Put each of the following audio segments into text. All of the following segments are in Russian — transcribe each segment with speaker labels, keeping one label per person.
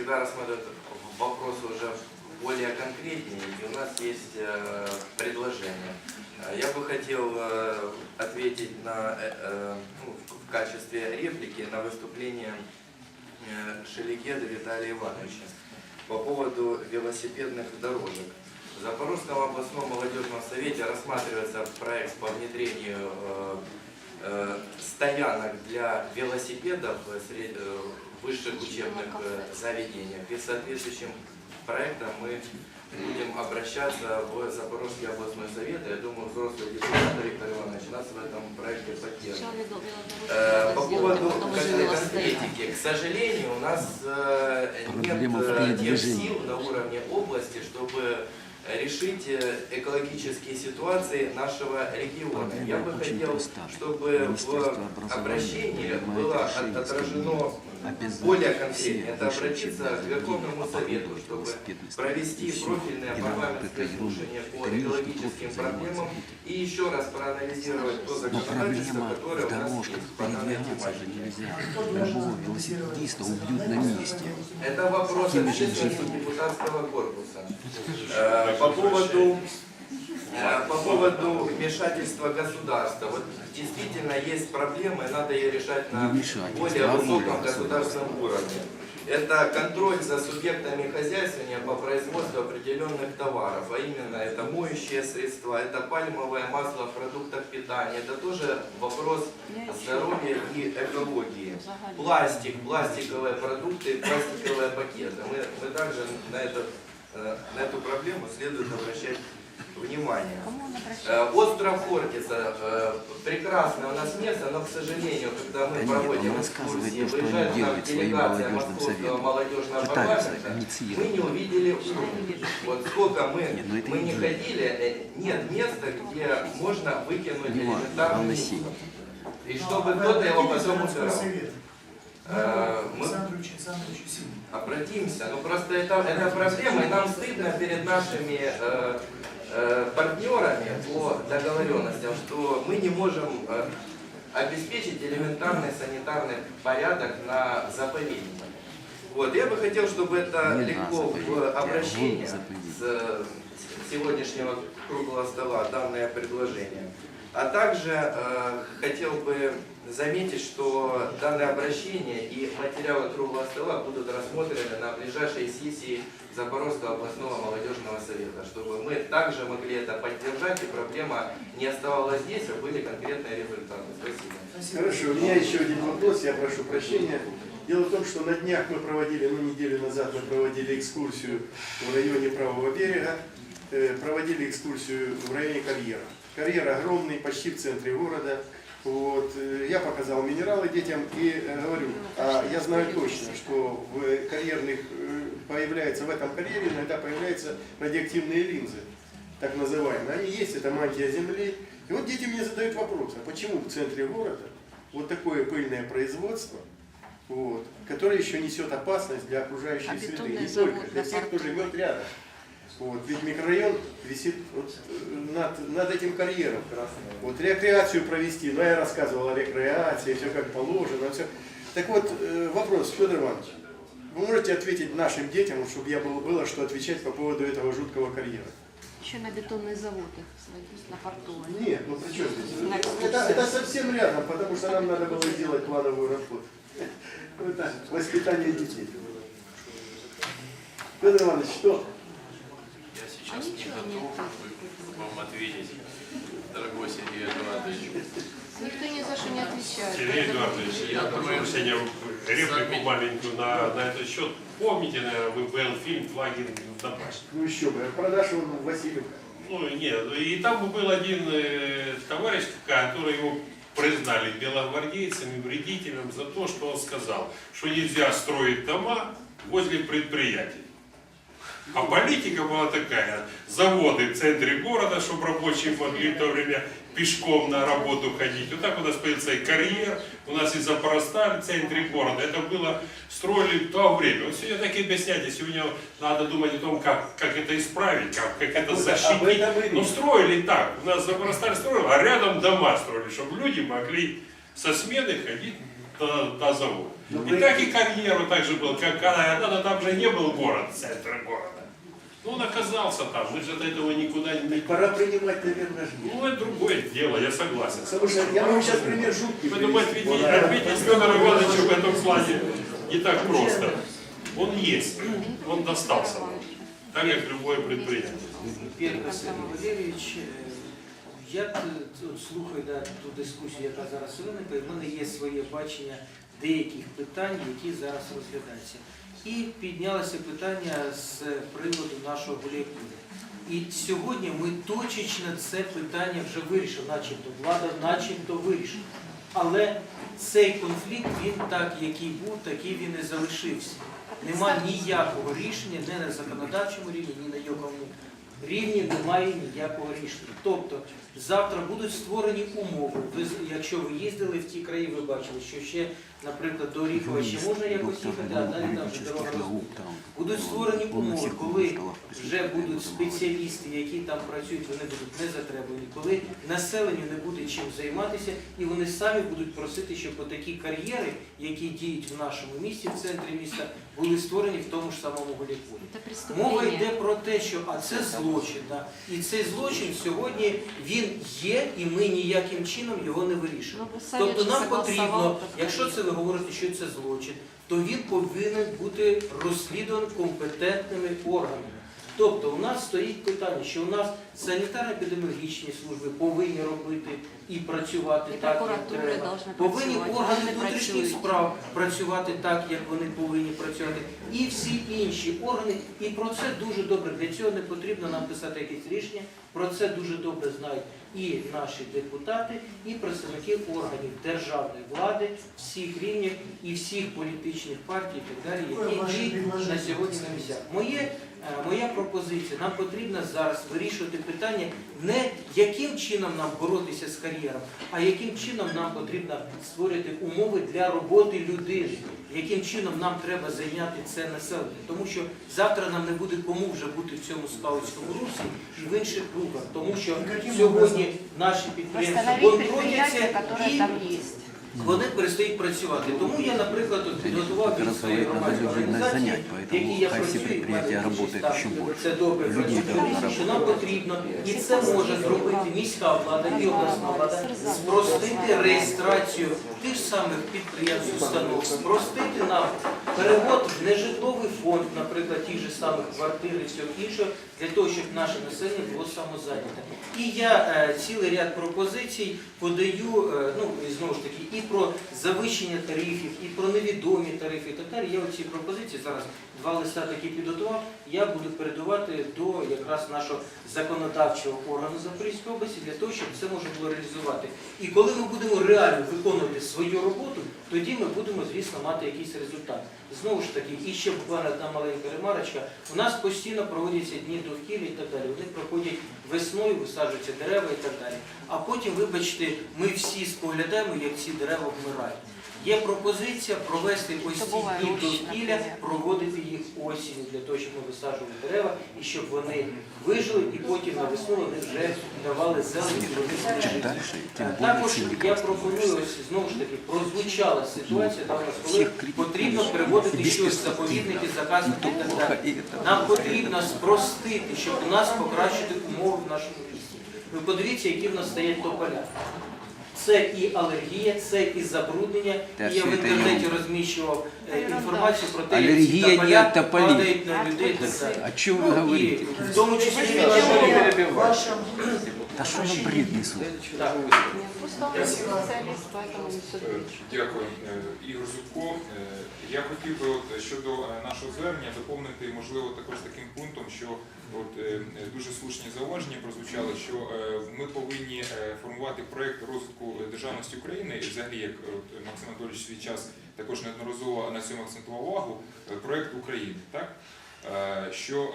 Speaker 1: всегда рассматривают вопросы уже более конкретнее, и у нас есть э, предложение. Я бы хотел э, ответить на, э, ну, в качестве реплики на выступление Шелегеда Виталия Ивановича по поводу велосипедных дорожек. В Запорожском областном молодежном совете рассматривается проект по внедрению стоянок для велосипедов высших учебных э, заведениях. И соответствующим проектом мы будем обращаться в Запорожский областной совет. Я думаю, взрослые депутаты Виктор Иванович нас в этом проекте поддержат. Э, По поводу кон- конкретики, к сожалению, у нас э, нет
Speaker 2: Проблема в
Speaker 1: э, тех
Speaker 2: передвижении.
Speaker 1: сил на уровне области, чтобы решить э, экологические ситуации нашего региона.
Speaker 2: Проблема
Speaker 1: Я бы хотел, чтобы в обращении было отражено более конкретно. Это обратиться к Верховному Совету, чтобы провести профильное парламентское слушание по экологическим проблемам и еще раз проанализировать то
Speaker 2: Но
Speaker 1: законодательство, которое у нас есть по данной тематике.
Speaker 2: нельзя. Любого велосипедиста убьют на месте.
Speaker 1: Это вопрос общественности депутатского корпуса. По поводу, э, по поводу вмешательства государства. Вот действительно есть проблемы, надо ее решать на более высоком государственном уровне. Это контроль за субъектами хозяйствования по производству определенных товаров, а именно это моющие средства, это пальмовое масло в продуктах питания, это тоже вопрос здоровья и экологии. Пластик, пластиковые продукты, пластиковые пакеты. Мы, мы также на, это, э, на эту проблему следует обращать внимание. Э, Остров Хортица, э, прекрасное у нас место, но, к сожалению, когда мы
Speaker 2: Да нет,
Speaker 1: проводим
Speaker 2: рассказывает
Speaker 1: экскурсии,
Speaker 2: то,
Speaker 1: выезжает нам делегация
Speaker 2: молодежным
Speaker 1: Московского молодежного парламента, мы не увидели урну. Вот сколько мы,
Speaker 2: Нет, ну
Speaker 1: мы не
Speaker 2: не
Speaker 1: ходили, э, нет места, где можно выкинуть элементарный. И чтобы кто-то его потом убирал. Э, мы-
Speaker 3: Александрович Александрович Симон.
Speaker 1: Обратимся. Ну просто это, это проблема, и нам стыдно перед нашими э, э, партнерами по договоренностям, что мы не можем э, обеспечить элементарный санитарный порядок на заповеднике. Вот, я бы хотел, чтобы это
Speaker 2: Не заповеднике,
Speaker 1: в
Speaker 2: заповеднике.
Speaker 1: с э, сегодняшнего круглого стола, данное предложение. А также э, хотел бы заметить, что данное обращение и материалы круглого стола будут рассмотрены на ближайшей сессии Запорожского областного молодежного совета, чтобы мы также могли это поддержать, и проблема не оставалась здесь, а были конкретные результаты. Спасибо.
Speaker 4: Хорошо, у меня еще один вопрос, я прошу прощения. Дело в том, что на днях мы проводили, ну неделю назад мы проводили экскурсию в районе правого берега, э, проводили экскурсию в районе карьера. Карьер огромный, почти в центре города. Вот, э, я показал минералы детям и э, говорю, а я знаю точно, что в карьерных э, появляется, в этом карьере иногда появляются радиоактивные линзы так называемые, они есть, это мантия Земли. И вот дети мне задают вопрос, а почему в центре города вот такое пыльное производство, вот, которое еще несет опасность для окружающей
Speaker 5: А
Speaker 4: среды, не только для тех, кто живет рядом. Вот, ведь микрорайон висит вот, э, над, над этим карьером. Вот рекреацию провести, ну я рассказывал о рекреации, все как положено, все. Так вот, э, вопрос, Федор Иванович, вы можете ответить нашим детям, чтобы я было, было что отвечать по поводу этого жуткого карьера?
Speaker 5: Еще на бетонный завод их сводить, на порту.
Speaker 4: Нет, ну при чем здесь?
Speaker 5: На
Speaker 4: Это, это совсем рядом, потому что нам надо было сделать плановую работу. Так, воспитание детей. Федор Иванович, что?
Speaker 6: Сейчас
Speaker 5: А
Speaker 6: не готов вам ответить, дорогой Сергей Эдуардович.
Speaker 5: Никто ни за что не отвечает.
Speaker 7: Сергей Эдуардович, я прошу сегодня реплику маленькую на, на этот счет. Помните, наверное, вы был фильм «Флаги в напасть»?
Speaker 4: Ну еще бы, продаж он Васильев.
Speaker 7: Ну, нет, и там был один э, товарищ, который его признали белогвардейцем и вредителем за то, что он сказал, что нельзя строить дома возле предприятий. А политика была такая, заводы в центре города, чтобы рабочие могли в то время пешком на работу ходить. Вот так у нас появился и карьер, у нас и Запоросталь в центре города. Это было, строили в то время. Вот сегодня так и объясняйте, сегодня надо думать о том, как, как это исправить, как, как это
Speaker 4: об
Speaker 7: защитить. Но строили так, у нас Запоросталь строил, а рядом дома строили, чтобы люди могли со смены ходить на, на завод. И так и карьеру так же был, как когда там же не был город, центр города. Ну, он оказался там, мы же от этого никуда не...
Speaker 4: Пора принимать, наверное, жги.
Speaker 7: Ну, это другое дело, я согласен.
Speaker 4: Потому что я вам сейчас пример жутки
Speaker 7: Поэтому
Speaker 4: привести.
Speaker 7: ответить, ответить Федору Ивановичу в этом плане не так просто. Он есть, он достался нам, так как любое предприятие.
Speaker 3: Петр Василь Валерійович, е, я т- от слухаю да, ту дискусію, яка зараз виникла, і в мене є своє бачення деяких питань, які зараз розглядаються. І піднялося питання з приводу нашого волейболу. І сьогодні ми точечно це питання вже вирішили, начебто влада начебто вирішила. Але цей конфлікт, він так, який був, такий він і залишився. Нема ніякого рішення не на законодавчому рівні, ні на якому рівні немає ніякого рішення. Тобто завтра будуть створені умови. Ви, якщо ви їздили в ті краї, ви бачили, що ще, наприклад, до Оріхова ще можна якось їхати, а далі там вже дорога розбита. Будуть створені умови, коли вже будуть спеціалісти, які там працюють, вони будуть не затребувані, коли населенню не буде чим займатися, і вони самі будуть просити, щоб такі кар'єри, які діють в нашому місті, в центрі міста, були створені в тому ж самому Голіполі. Мова йде про те, що а це злочин. Да? І цей злочин сьогодні він є, і ми ніяким чином його не вирішуємо.
Speaker 5: Ну,
Speaker 3: Тобто нам потрібно, якщо це ви говорите, що це злочин, то він повинен бути розслідуваний компетентними органами. Тобто у нас стоїть питання, що у нас санітарно-епідеміологічні служби повинні робити і працювати
Speaker 5: І
Speaker 3: так, як треба. Повинні органи внутрішніх справ працювати так, як вони повинні працювати, і всі інші органи. І про це дуже добре. Для цього не потрібно нам писати якісь рішення. Про це дуже добре знають і наші депутати, і представники органів державної влади всіх рівнів і всіх політичних партій, і так далі, які діють на сьогодні на місцях. Моє Е, Моя пропозиція, нам потрібно зараз вирішувати питання не яким чином нам боротися з кар'єром, а яким чином нам потрібно створити умови для роботи людини, яким чином нам треба зайняти це населення. Тому що завтра нам не буде кому вже бути в цьому скаутському русі і в інших кругах, тому що сьогодні наші підприємства банкротяться і
Speaker 5: там есть.
Speaker 3: Вони перестають працювати. Тому я, наприклад, підготував від своєї громадської організації,
Speaker 2: які
Speaker 3: я працюю, в мене це добре працює, що нам потрібно, і це може зробити міська влада і обласна влада, спростити реєстрацію тих самих підприємств, установ, спростити нам перевод в нежитловий фонд, наприклад, тих же самих квартир і всього іншого, для того, щоб наше населення було самозайняте. І я е, цілий ряд пропозицій подаю, е, ну і знову ж таки, і про завищення тарифів, і про невідомі тарифи і так далі. Я оці пропозиції зараз два листа такі підготував. Я буду передавати до якраз нашого законодавчого органу Запорізької області для того, щоб це можна було реалізувати. І коли ми будемо реально виконувати свою роботу, тоді ми будемо, звісно, мати якийсь результат. Знову ж таки, і ще буквально одна маленька ремарочка. У нас постійно проводяться дні довкілля і так далі. Вони проходять весною, висаджуються дерева і так далі. А потім, вибачте, ми всі споглядаємо, як ці дерева вмирають. Є пропозиція провести ось ці дні довкілля, проводити їх осінню для того, щоб ми висаджували дерева і щоб вони вижили, і потім на весну вони вже давали зелень і вони Також я пропоную ось знову ж таки прозвучала ситуація там коли потрібно приводити щось заповідники, заказники і так далі. Нам потрібно спростити, щоб у нас покращити умови в нашому місті. Ви подивіться, які в нас стоять тополя. Це і алергія, це і забруднення.
Speaker 2: Та
Speaker 3: І я в
Speaker 2: все це
Speaker 3: інтернеті розміщував е, інформацію про те, як
Speaker 2: Алергія
Speaker 3: ці
Speaker 2: не
Speaker 3: тополя
Speaker 2: тополів.
Speaker 3: падають на людей. так.
Speaker 2: А чому вы
Speaker 3: і
Speaker 2: говорите?
Speaker 3: в тому числі і
Speaker 2: бред несут?
Speaker 3: Так.
Speaker 5: Просто он специалист, поэтому не судить.
Speaker 8: Дякую, Е, Ігор Зубко. Е, Я хотів би от щодо е, нашого звернення доповнити, можливо, також таким пунктом, що от дуже слушні зауваження прозвучали, що ми повинні формувати проєкт розвитку державності України, і взагалі, як от Максим Анатолійович свій час також неодноразово на цьому акцентував увагу, проєкт України, так? Що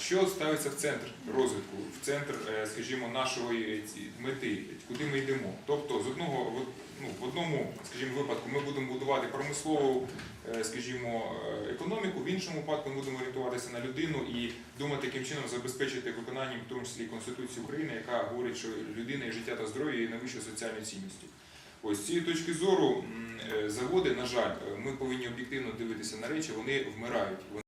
Speaker 8: що ставиться в центр розвитку, в центр, е, скажімо, нашої мети, куди ми йдемо? Тобто, з одного ну, в одному, скажімо, випадку ми будемо будувати промислову, е, скажімо, е, економіку, в іншому випадку ми будемо орієнтуватися на людину і думати, яким чином забезпечити виконанням, в тому числі Конституції України, яка говорить, що людина і життя та здоров'я є найвищою соціальною цінністю. Ось з цієї точки зору заводи, на жаль, ми повинні об'єктивно дивитися на речі, вони вмирають.